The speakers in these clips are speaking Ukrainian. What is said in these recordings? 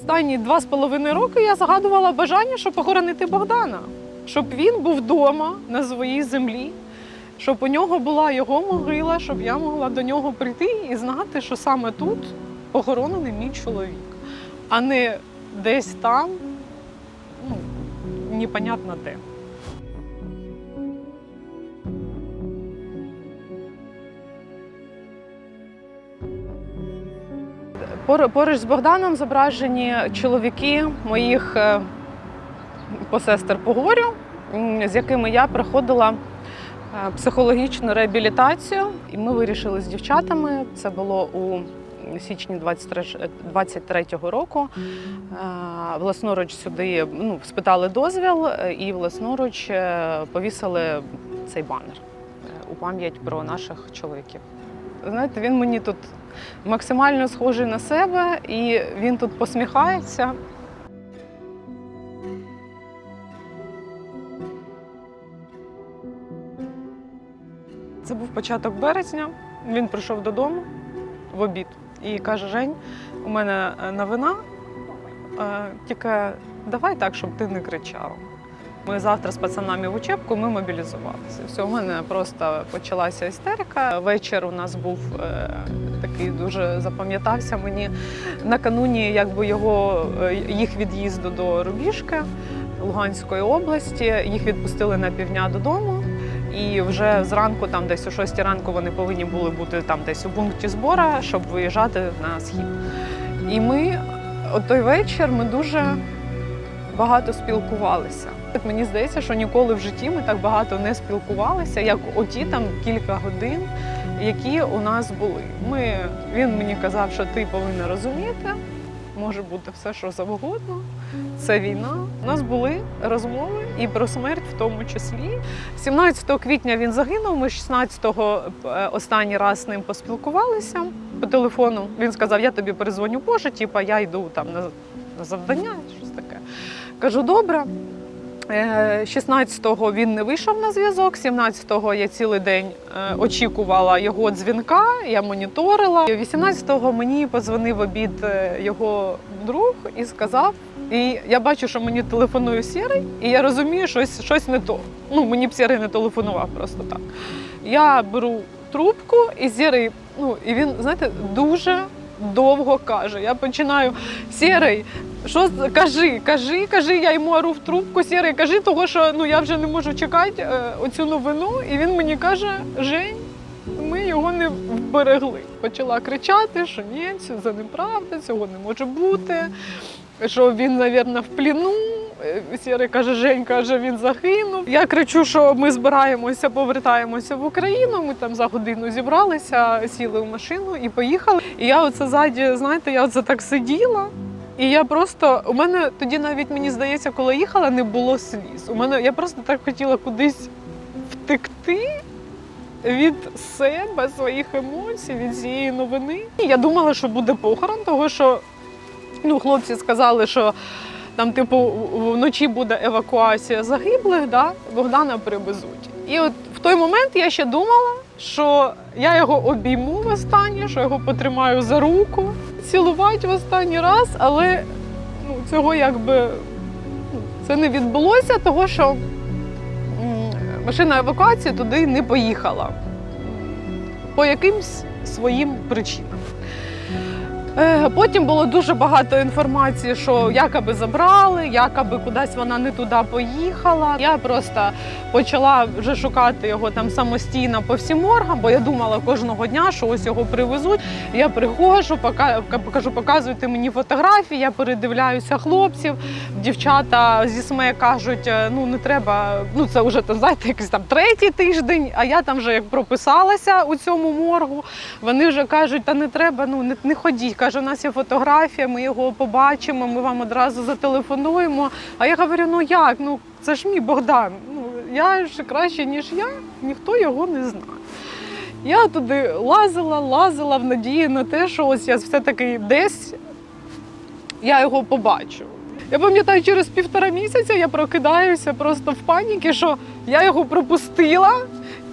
Останні два з половиною роки я загадувала бажання, щоб похоронити Богдана, щоб він був вдома на своїй землі, щоб у нього була його могила, щоб я могла до нього прийти і знати, що саме тут похоронений мій чоловік, а не десь там, ну, непонятно де. Поруч з Богданом зображені чоловіки моїх е, посестер по горю, з якими я проходила е, психологічну реабілітацію. І ми вирішили з дівчатами. Це було у січні 23 23-го року. Е, Власноруч сюди ну, спитали дозвіл і власноруч повісили цей банер у пам'ять про наших чоловіків. Знаєте, він мені тут максимально схожий на себе, і він тут посміхається. Це був початок березня. Він прийшов додому в обід і каже: Жень, у мене е, новина, е, тільки давай так, щоб ти не кричав. Ми завтра з пацанами в учебку, ми мобілізувалися. Все, у мене просто почалася істерика. Вечір у нас був е, такий дуже запам'ятався мені. Накануні якби його е, їх від'їзду до Рубіжки Луганської області. Їх відпустили на півдня додому. І вже зранку, там десь о 6 ранку, вони повинні були бути там десь у пункті збору, щоб виїжджати на схід. І ми, от той вечір, ми дуже багато спілкувалися. Мені здається, що ніколи в житті ми так багато не спілкувалися, як оті там кілька годин, які у нас були. Ми, він мені казав, що ти повинна розуміти, може бути все, що завгодно. Це війна. У нас були розмови і про смерть в тому числі. 17 квітня він загинув. Ми 16-го е, останній раз з ним поспілкувалися по телефону. Він сказав: Я тобі перезвоню позже, типа я йду там на завдання, щось таке. Кажу, добре. Е, 16-го він не вийшов на зв'язок. 17-го я цілий день е, очікувала його дзвінка, я моніторила. 18-го мені подзвонив обід е, його друг і сказав. І я бачу, що мені телефонує сірий, і я розумію, що щось, щось не то. Ну, мені б сірий не телефонував просто так. Я беру трубку, і сірий, ну і він, знаєте, дуже довго каже. Я починаю сірий. Що кажи, кажи, кажи, я йому ору в трубку, сірий, кажи, того що ну я вже не можу чекати е, оцю новину. І він мені каже: Жень, ми його не вберегли. Почала кричати, що ні, це неправда, цього не може бути. Що він, мабуть, в пліну. Е, Сірий каже, Жень каже, він загинув. Я кричу, що ми збираємося, повертаємося в Україну. Ми там за годину зібралися, сіли в машину і поїхали. І я оце ззаді, знаєте, я оце так сиділа. І я просто у мене тоді навіть мені здається, коли їхала, не було сліз. У мене я просто так хотіла кудись втекти від себе, своїх емоцій, від цієї новини. Я думала, що буде похорон, того що ну, хлопці сказали, що там, типу, вночі буде евакуація загиблих, да? Богдана привезуть. І от в той момент я ще думала, що я його обійму в останнє, що його потримаю за руку, цілувати в останній раз, але ну, цього якби ну, це не відбулося, того що машина евакуації туди не поїхала по якимсь своїм причинам. Е, Потім було дуже багато інформації, що якоби забрали, якоби кудись вона не туди поїхала. Я просто почала вже шукати його там самостійно по всім моргам, бо я думала кожного дня, що ось його привезуть. Я приходжу, покажу, показуйте мені фотографії, я передивляюся хлопців. Дівчата зі СМЕ кажуть, е, ну не треба, ну це вже там, знаєте, якийсь там третій тиждень, а я там вже як прописалася у цьому моргу. Вони вже кажуть, та не треба, ну не, не ходіть. Каже, у нас є фотографія, ми його побачимо, ми вам одразу зателефонуємо. А я говорю, ну як? Ну це ж мій Богдан. Ну я ж краще, ніж я, ніхто його не знає. Я туди лазила, лазила в надії на те, що ось я все-таки десь я його побачу. Я пам'ятаю, через півтора місяця я прокидаюся просто в паніки, що я його пропустила.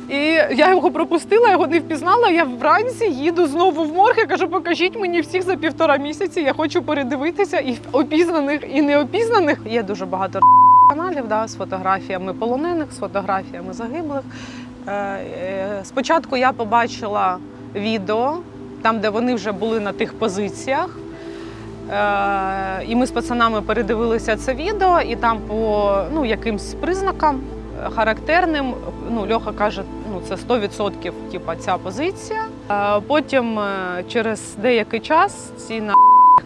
І я його пропустила, його не впізнала. Я вранці їду знову в морг. Я кажу, покажіть мені всіх за півтора місяці. Я хочу передивитися і опізнаних, і неопізнаних. Є дуже багато каналів да, з фотографіями полонених, з фотографіями загиблих. Е, е, Спочатку я побачила відео, там, де вони вже були на тих позиціях. Е, І ми з пацанами передивилися це відео, і там по ну, якимсь признакам характерним, ну, Льоха каже, ну, це 100% типу, ця позиція. Е, Потім е, через деякий час ці на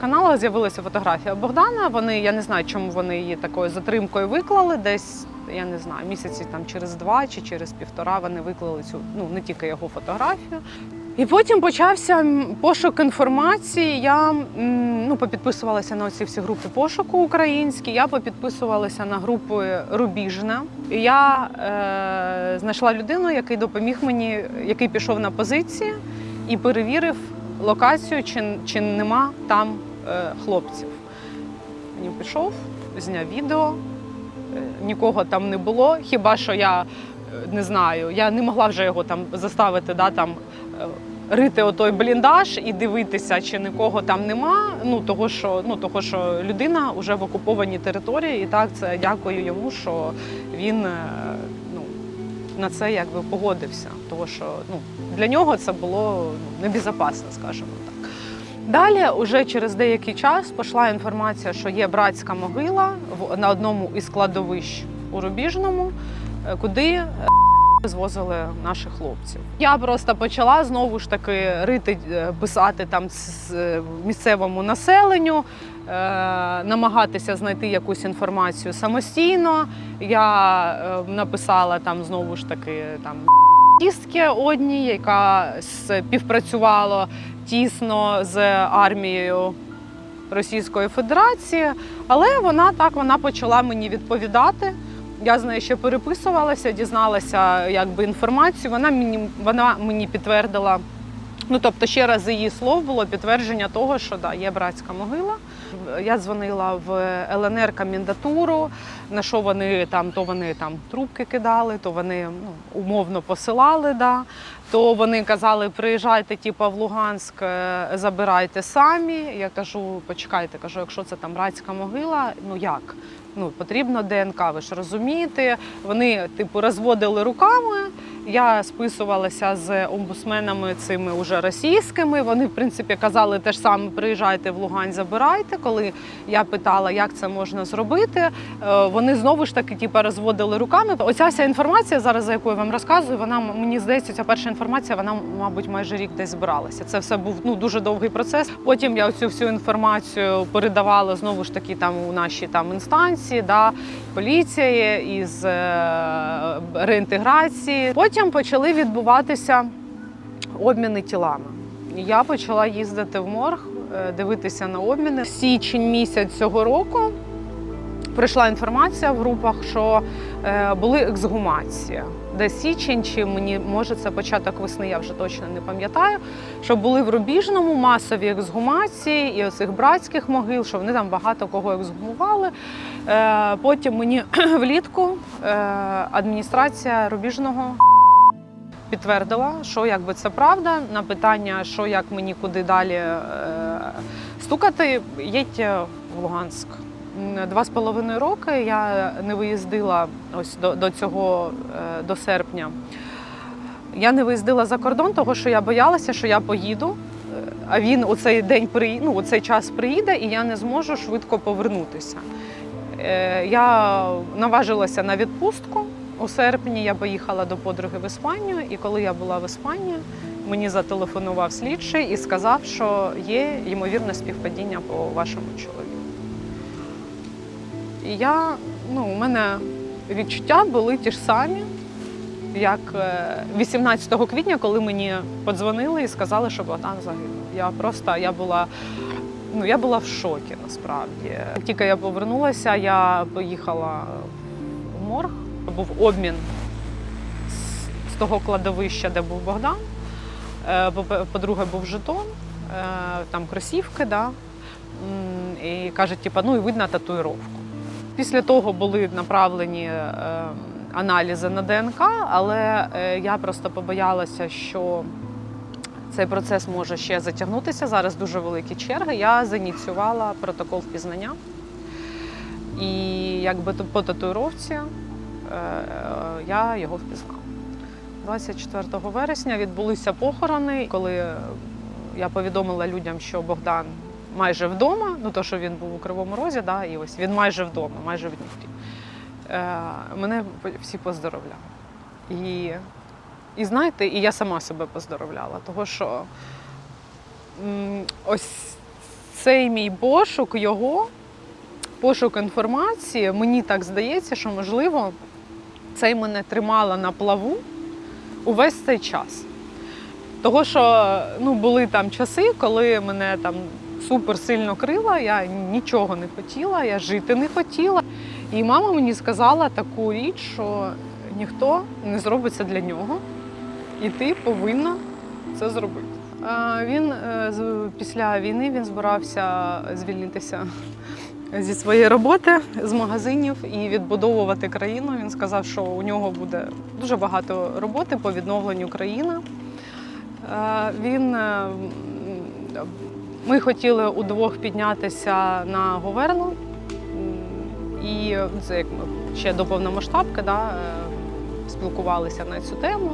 каналах з'явилася фотографія Богдана. Вони, я не знаю, чому вони її такою затримкою виклали. Десь, я не знаю, місяці там через два чи через півтора вони виклали цю, ну, не тільки його фотографію. І потім почався пошук інформації. Я ну, попідписувалася на ці всі групи пошуку українські. Я попідписувалася на групи Рубіжна. Я е, знайшла людину, який допоміг мені, який пішов на позиції і перевірив локацію, чи, чи нема там е, хлопців. Він пішов, зняв відео, е, нікого там не було. Хіба що я е, не знаю, я не могла вже його там заставити, да, там, рити отой бліндаж і дивитися, чи нікого там нема. Ну того, що ну того, що людина вже в окупованій території, і так це дякую йому, що він е, ну, на це якби погодився. Тому що ну, для нього це було ну, небезпечно, скажімо так. Далі, уже через деякий час, пішла інформація, що є братська могила в- на одному із складовищ у Рубіжному, е, куди е, звозили наших хлопців. Я просто почала знову ж таки рити, е, писати там з місцевому населенню, е, намагатися знайти якусь інформацію самостійно. Я е, написала там знову ж таки там тістки одній, яка співпрацювала тісно з армією Російської Федерації, але вона так вона почала мені відповідати. Я з нею ще переписувалася, дізналася якби інформацію. Вона мені вона мені підтвердила. Ну тобто, ще раз її слов було підтвердження того, що да, є братська могила. Я дзвонила в ЛНР комендатуру, на що вони там, то вони там трубки кидали, то вони ну, умовно посилали. Да. То вони казали, приїжджайте типу, в Луганськ, е, забирайте самі. Я кажу, почекайте, кажу, якщо це там братська могила, ну як? Ну, потрібно ДНК, ви ж розумієте. Вони, типу, розводили руками. Я списувалася з омбусменами цими уже російськими. Вони, в принципі, казали те ж саме: приїжджайте в Лугань, забирайте. Коли я питала, як це можна зробити, е, вони знову ж таки типу, розводили руками. Оця вся інформація, зараз за якою я вам розказую, вона мені здається, ця перша інформація, вона, мабуть, майже рік десь збиралася. Це все був ну дуже довгий процес. Потім я цю всю інформацію передавала знову ж таки там у наші там інстанції, да, поліції із е, реінтеграції. Потім почали відбуватися обміни тілами. Я почала їздити в морг, е, дивитися на обміни. Січень місяць цього року прийшла інформація в групах, що е, були ексгумації. Де січень, чи мені може це початок весни, я вже точно не пам'ятаю. Що були в Рубіжному масові ексгумації і оцих братських могил, що вони там багато кого ексгумували. Е, потім мені влітку адміністрація Рубіжного підтвердила, що якби це правда. На питання, що як мені куди далі е, стукати, їдьте в Луганськ. Два з половиною роки я не виїздила ось до, до цього е, до серпня. Я не виїздила за кордон, тому що я боялася, що я поїду. е, А він у цей день приї... ну, у цей час приїде, і я не зможу швидко повернутися. Е, Я наважилася на відпустку. У серпні я поїхала до подруги в Іспанію, і коли я була в Іспанії, мені зателефонував слідчий і сказав, що є ймовірне співпадіння по вашому чоловіку. І я, ну, у мене відчуття були ті ж самі, як е, 18 квітня, коли мені подзвонили і сказали, що Богдан загинув. Я просто я була, ну, я була в шокі насправді. Тільки я повернулася, я поїхала в морг. Був обмін з- того кладовища, де був Богдан. Е, по- По-друге, був жетон, е, там кросівки, да. І кажуть, типа, ну і видно татуїровку. Після того були направлені е, аналізи на ДНК, але я просто побоялася, що цей процес може ще затягнутися. Зараз дуже великі черги. Я заініціювала протокол впізнання. І якби по татуїровці я його впізнала. 24 вересня відбулися похорони, коли е, я повідомила людям, що Богдан майже вдома, ну то, що він був у Кривому Розі, да, і ось він майже вдома, майже в Дніпрі. Е, мене всі поздоровляли. І, і знаєте, і я сама себе поздоровляла, того що ось цей мій пошук його, пошук інформації, мені так здається, що можливо це й мене тримало на плаву увесь цей час. Того, що ну, були там часи, коли мене там супер сильно крила, я нічого не хотіла, я жити не хотіла. І мама мені сказала таку річ, що ніхто не зробить це для нього, і ти повинна це зробити. Він е, після війни він збирався звільнитися зі своєї роботи з магазинів і відбудовувати країну. Він сказав, що у нього буде дуже багато роботи по відновленню країни. Е, Він е, ми хотіли удвох піднятися на Говерну. І це як ми ще до повномасштабки да, е, спілкувалися на цю тему.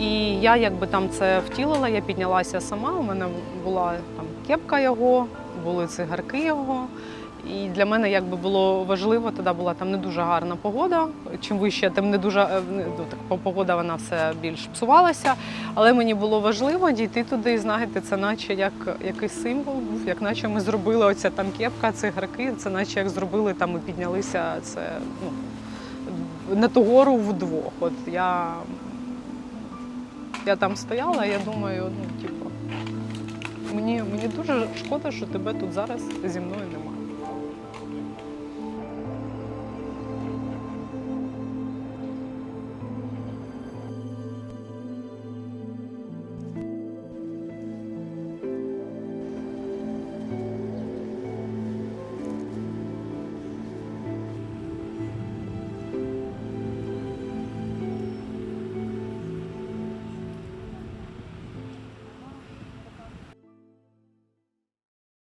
І я якби там це втілила, я піднялася сама. У мене була там кепка його, були цигарки його. І для мене якби було важливо, тоді була там не дуже гарна погода. Чим вище, тим не дуже е, ну, так, погода вона все більш псувалася. Але мені було важливо дійти туди, і знаєте, це наче як якийсь символ був, як наче ми зробили оця там кепка, цигарки, це наче як зробили там і піднялися це ну, на ту гору вдвох. От я, я там стояла, я думаю, ну, типу, мені, мені дуже шкода, що тебе тут зараз зі мною немає.